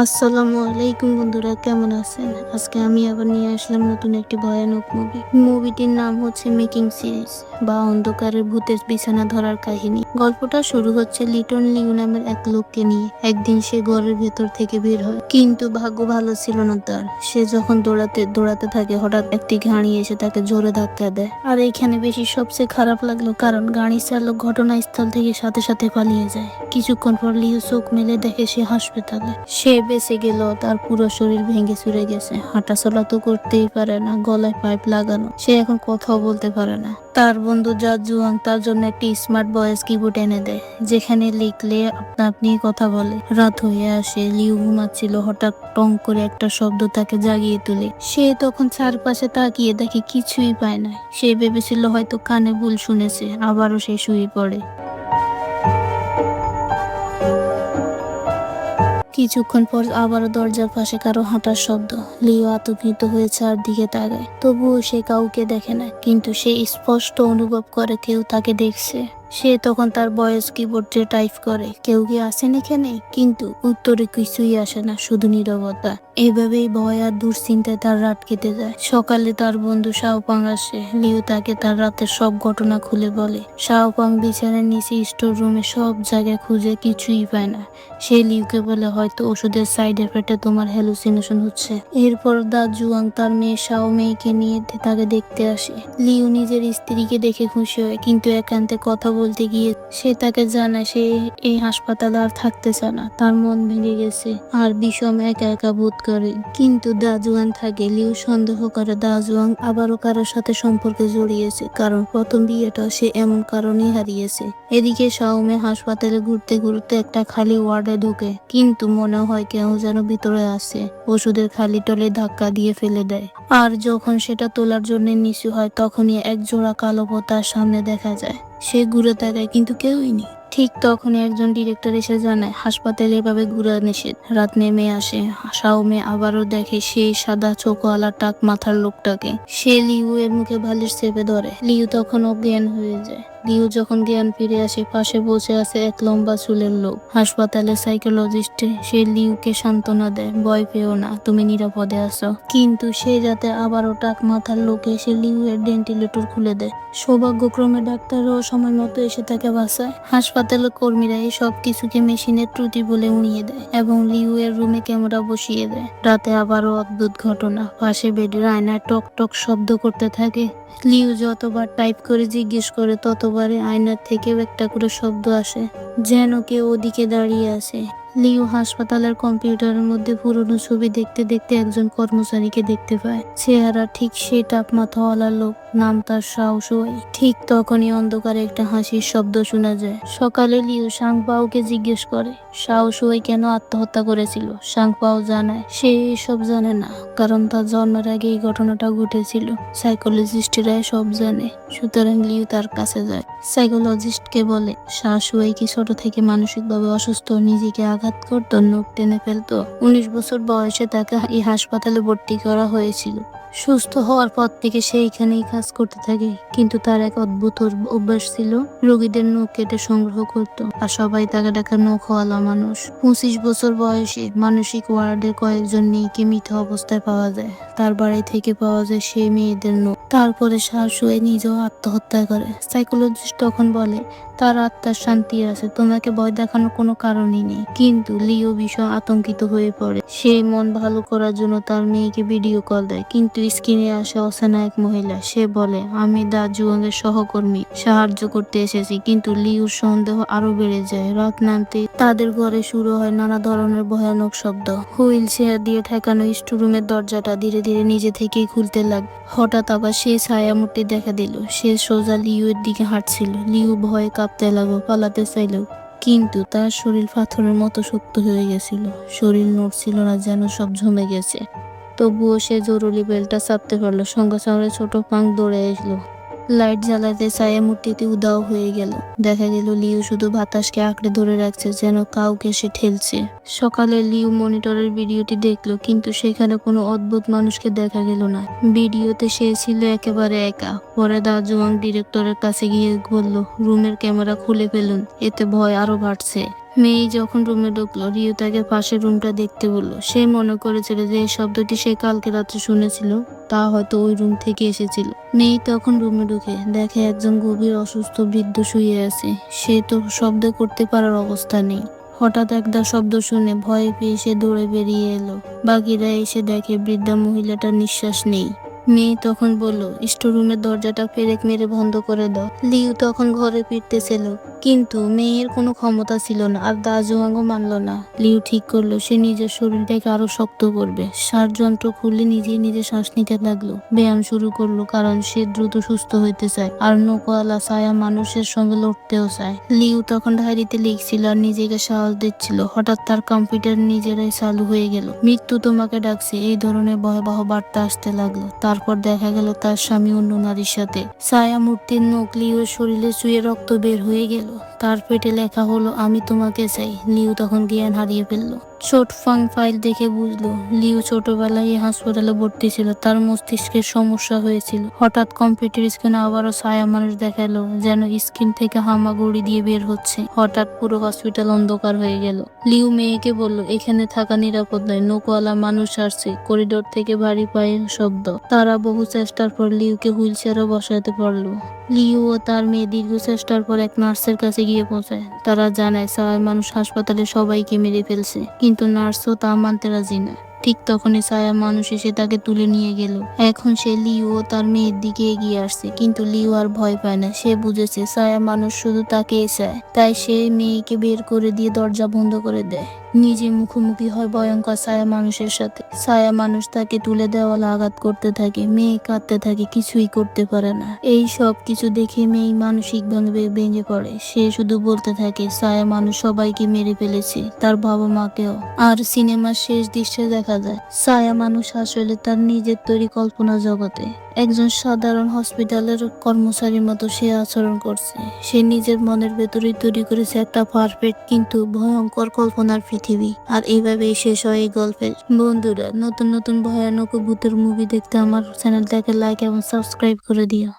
আসসালামু আলাইকুম বন্ধুরা, কেমন আছেন? আজকে আমি আবার নিয়ে আসলাম নতুন একটি ভয়ানক মুভি মুভিটির নাম হচ্ছে মেকিং সিরিজ বা অন্ধকারের ভূতের বিছানা ধরার কাহিনী। গল্পটা শুরু হচ্ছে লিটন লিউ নামের এক লোককে নিয়ে। একদিন সে ঘরের ভেতর থেকে বের হয়। কিন্তু ভাগ্য ভালো ছিল না তার। সে যখন দৌড়াতে দৌড়াতে থাকে, হঠাৎ একটি গাড়ি এসে তাকে জোরে ধাক্কা দেয়। আর এখানে বেশি সবচেয়ে খারাপ লাগল কারণ গাড়ি চালক ঘটনাস্থল থেকে সাথে সাথে পালিয়ে যায়। কিছুক্ষণ পর লিউ চোখ মেলে দেখে সে হাসপাতালে। সে বেঁচে গেল, তার পুরো শরীর ভেঙে চুরে গেছে। হাঁটাচলা তো করতেই পারে না, গলায় পাইপ লাগানো, সে এখন কথাও বলতে পারে না। তার বন্ধু যা জুয়াং তার জন্য একটি স্মার্ট ভয়েস কিবোর্ড এনে দেয়, যেখানে লিখলে আপনা আপনি কথা বলে। রাত হয়ে আসে, লিউ ঘুমাচ্ছিল, হঠাৎ টং করে একটা শব্দ তাকে জাগিয়ে তোলে। সে তখন চারপাশে তাকিয়ে দেখে কিছুই পায় না। সে ভেবেছিল হয়তো কানে ভুল শুনেছে, আবারও সে শুয়ে পড়ে। কিছুক্ষণ পর আবারও দরজার পাশে কারও হাঁটার শব্দ। লিও আতঙ্কিত হয়ে চারদিকে তাকায়। তবুও সে কাউকে দেখে না, কিন্তু সে স্পষ্ট অনুভব করে কেউ তাকে দেখছে। সে তখন তার বয়স কিবোর্ডে টাইপ করে। কেউ কি আসেন এখানে? কিন্তু উত্তরে কিছুই আসে না, শুধু নীরবতা। এভাবেই ভয় আর দুশ্চিন্তায় তার রাত কেটে যায়। সকালে তার বন্ধু শাওপাং আসে। লিও তাকে তার রাতের সব ঘটনা খুলে বলে। শাওপাং বিছানার নিচে স্টোর রুমে সব জায়গায় খুঁজে কিছুই পায় না। সে লিউকে বলে, হয়তো ওষুধের সাইড এফেক্টে তোমার হ্যালুসিনেশন হচ্ছে। এরপর দা জুয়াং তার মেয়ে শাও মেয়েকে নিয়ে তাকে দেখতে আসে। লিউ নিজের স্ত্রীকে দেখে খুশি হয়, কিন্তু একান্তে কথা বলতে গিয়ে সে তাকে জানায় সে এই হাসপাতালে আর থাকতে চায় না। তার মন ভেঙে গেছে আর বিষম একা একা বোধ করে। কিন্তু দাজুয়ান থাকে, লিউ সন্দেহ করে দাজুয়াং আবারও কারোর সাথে সম্পর্কে জড়িয়েছে, কারণ প্রথম বিয়েটা সে এমন কারণেই হারিয়েছে। এদিকে শাওমে হাসপাতালে ঘুরতে ঘুরতে একটা খালি ওয়ার্ডে ঢোকে, কিন্তু মনে হয় কেউ যেন ভিতরে আছে, ওষুধের খালি টলে ধাক্কা দিয়ে ফেলে দেয়। আর যখন সেটা তোলার জন্য নিচু হয়, তখনই এক জোড়া কালো পোতার সামনে দেখা যায়। সে ঘুরে দাদা কিন্তু কেউই নেই। ঠিক তখন একজন ডিরেক্টর এসে জানায়, হাসপাতালে এভাবে ঘুরা নিষেধ রাত নেমে আসে। সাউমে আবারও দেখে সেই সাদা চোখওয়ালা টাক মাথার লোকটাকে। সে লিউ এর মুখে বালিশ চেপে ধরে। লিউ তখন অজ্ঞান হয়ে যায়। লিউ যখন জ্ঞান ফিরে আসে, পাশে বসে আছে এক লম্বা চুলের লোক। হাসপাতালে সাইকোলজিস্টে সে লিউকে সান্ত্বনা দেয়, ভয় পেও না, তুমি নিরাপদে আছো। কিন্তু সে যাতে আবারও টাক মাথার লোক এসে এর ভেন্টিলেটর খুলে দেয়। সৌভাগ্যক্রমে ডাক্তারও সময় মতো এসে তাকে বাঁচায়। হাসপাতালের কর্মীরা এই সব কিছুকে মেশিনের ত্রুটি বলে উড়িয়ে দেয় এবং লিউ এর রুমে ক্যামেরা বসিয়ে দেয়। রাতে আবারও অদ্ভুত ঘটনা। পাশে বেডের আয়নায় টক টক শব্দ করতে থাকে। লিউ যতবার টাইপ করে জিজ্ঞেস করে ততবারই আয়নার থেকেও একটা করে শব্দ আসে যেন কেউ ওদিকে দাঁড়িয়ে আছে। লিউ হাসপাতালের কম্পিউটারের মধ্যে পুরনো ছবি দেখতে দেখতে একজন কর্মচারীকে দেখতে পায়। চেহারা ঠিক সে টাপমাথাওয়ালা লোক, নাম তার সাহসুয়াই ঠিক তখনই অন্ধকারে একটা হাসির শব্দ শোনা যায়। সকালে লিউ সাংপাওকে জিজ্ঞেস করে সাহসুয়াই কেন আত্মহত্যা করেছিল? সাংপাও জানায়, সে এসব জানে না, কারণ তার জন্মের আগে এই ঘটনাটা ঘটেছিল। সাইকোলজিস্টরা সব জানে, সুতরাং লিউ তার কাছে যায়। সাইকোলজিস্টকে বলে শাশুয়াই কি ছোট থেকে মানসিকভাবে অসুস্থ, নিজেকে আঘাত করতো, নোখ টেনে ফেলতো। উনিশ বছর বয়সে তাকে এই হাসপাতালে ভর্তি করা হয়েছিল। সুস্থ হওয়ার পর থেকে সে এখানেই কাজ করতে থাকে। কিন্তু তার এক অদ্ভুত অভ্যাস ছিল, রোগীদের নখ কেটে সংগ্রহ করত আর সবাই তাকে ডাকা নখওয়ালা মানুষ। পঁচিশ বছর বয়সে মানসিক ওয়ার্ডের কয়েকজন মেয়েকে মৃত অবস্থায় পাওয়া যায়। তার বাড়ি থেকে পাওয়া যায় সেই মেয়েদের নখ। তারপরে শাশুয়ে নিজেও আত্মহত্যা করে। সাইকোলজিস্ট তখন বলে তার আত্মার শান্তি আছে, তোমাকে ভয় দেখানোর কোনো কারণই নেই। কিন্তু লিও ভীষণ আতঙ্কিত হয়ে পড়ে। সে মন ভালো করার জন্য তার মেয়েকে ভিডিও কল দেয়, কিন্তু স্ক্রিনে আসে অচেনা এক মহিলা। সে বলে, আমি দা জুয়াংয়ের সহকর্মী, সাহায্য করতে এসেছি, কিন্তু লিওর সন্দেহ আরও বেড়ে যায়। রাত নামতে তাদের ঘরে শুরু হয় নানা ধরনের ভয়ানক শব্দ। হুইল চেয়ার দিয়ে ঠেকানো স্টোরুমের দরজাটা ধীরে ধীরে নিজে থেকেই খুলতে লাগ হঠাৎ আবার সে ছায়ামূর্তি দেখা দিল। সে সোজা লিউয়ের দিকে হাঁটছিল। লিউ ভয়ে কাঁপতে লাগল পালাতে চাইল কিন্তু তার শরীর পাথরের মতো শক্ত হয়ে গেছিল। শরীর নড়ছিল না যেন সব জমে গেছে। তবুও সে জরুরি বেলটা চাপতে পারল। সঙ্গে সঙ্গে ছোট পাং দৌড়ে আসলো। লাইট জ্বালাতে ছায়া মূর্তিটি উদাও হয়ে গেল। দেখা গেল লিউ শুধু বাতাসকে আঁকড়ে ধরে রাখছে, যেন কাউকে সে ঠেলছে। সকালে লিউ মনিটরের ভিডিওটি দেখল, কিন্তু সেখানে কোনো অদ্ভুত মানুষকে দেখা গেল না। ভিডিওতে সে ছিল একেবারে একা। পরে দাজুয়াং ডিরেক্টরের কাছে গিয়ে বলল, রুমের ক্যামেরা খুলে ফেলুন, এতে ভয় আরও বাড়ছে। মেয়ে যখন রুমে ঢুকলো রিউ তাকে পাশের রুমটা দেখতে বলল। সে মনে করেছিল যে এই শব্দটি সে কালকে রাত্রে শুনেছিল, তা হয়তো ওই রুম থেকে এসেছিল। মেয়ে তখন রুমে ঢুকে দেখে একজন গভীর অসুস্থ বৃদ্ধ শুয়ে আছে। সে তো শব্দ করতে পারার অবস্থা নেই। হঠাৎ একটা শব্দ শুনে ভয়ে পেয়ে সে দৌড়ে বেরিয়ে এলো। বাকিরা এসে দেখে বৃদ্ধা মহিলাটার নিঃশ্বাস নেই। মেয়ে তখন বলল, স্টোররুমের দরজাটা পেরেক মেরে বন্ধ করে দাও। লিউ তখন ঘরে ফিরতেছিল, কিন্তু মেয়ের কোনো ক্ষমতা ছিল না আর দাজুয়াঙ্গও মানল না। লিউ ঠিক করল, সে নিজের শরীরটাকে আরও শক্ত করবে। শ্বাস যন্ত্র খুলে নিজে নিজে শ্বাস নিতে লাগল। ব্যায়াম শুরু করল, কারণ সে দ্রুত সুস্থ হইতে চায় আর নৌকাওয়ালা ছায়া মানুষের সঙ্গে লড়তেও চায়। লিউ তখন ডায়েরিতে লিখছিল আর নিজেকে সাহস দিচ্ছিল। হঠাৎ তার কম্পিউটার নিজেরাই চালু হয়ে গেল। মৃত্যু তোমাকে ডাকছে, এই ধরনের ভয়াবহ বার্তা আসতে লাগল। তারপর দেখা গেল তার স্বামী অন্য নারীর সাথে। ছায়া মূর্তির নখ লিওর শরীরে চুয়ে রক্ত বের হয়ে গেল। তার পেটে লেখা হলো, আমি তোমাকে চাই। লিউ তখন জ্ঞান হারিয়ে ফেলল। ফাং ফাইল দেখে বুঝলো লিউ ছোটবেলায় হাসপাতালে ভর্তি ছিল, তার মস্তিষ্কের সমস্যা হয়েছিল। হঠাৎ কম্পিউটার স্ক্রিনে আবারও ছায়া মানুষ দেখাল যেন স্ক্রিন থেকে হামাগুড়ি দিয়ে বের হচ্ছে। হঠাৎ পুরো হসপিটাল অন্ধকার হয়ে গেল। লিউ মেয়েকে বলল, এখানে থাকা নিরাপদ নয়, নৌকওয়ালা মানুষ আসছে, করিডোর থেকে ভারী পায়ের শব্দ। তারা বহু চেষ্টার পর লিউকে হুইল চেয়ারে বসাতে পারল। লিউ ও তার মেয়ে দীর্ঘ চেষ্টার পর এক নার্সের কাছে গিয়ে পৌঁছায়। তারা জানায় ছায়া মানুষ হাসপাতালে সবাইকে মেরে ফেলছে, কিন্তু নার্সও তা মানতে রাজি না। ঠিক তখনই ছায়া মানুষ এসে তাকে তুলে নিয়ে গেল। এখন সে লিও ও তার মেয়ের দিকে এগিয়ে আসছে, কিন্তু লিও আর ভয় পায় না। সে বুঝেছে ছায়া মানুষ শুধু তাকে চায়, তাই সে মেয়েকে বের করে দিয়ে দরজা বন্ধ করে দেয়। নিজে মুখোমুখি হয় ভয়ঙ্কর ছায়া মানুষের সাথে। ছায়া মানুষ তাকে তুলে দেওয়ালে আঘাত করতে থাকে, মেয়ে কাঁদতে থাকে, কিছুই করতে পারে না। এই সব কিছু দেখে মেয়ে মানসিক মানসিকভাবে ভেঙে পড়ে। সে শুধু বলতে থাকে, ছায়া মানুষ সবাইকে মেরে ফেলেছে, তার বাবা মাকেও। আর সিনেমার শেষ দৃশ্যে দেখা যায়, ছায়া মানুষ আসলে তার নিজের তৈরি কল্পনা জগতে। একজন সাধারণ হসপিটালের কর্মচারীর মতো সে আচরণ করছে। সে নিজের মনের ভেতরেই তৈরি করেছে একটা পারফেক্ট কিন্তু ভয়ঙ্কর কল্পনার পৃথিবী। আর এইভাবেই শেষ হয় এই গল্পের। বন্ধুরা, নতুন নতুন ভয়ানক ভূতের মুভি দেখতে আমার চ্যানেলটাকে লাইক এবং সাবস্ক্রাইব করে দিও।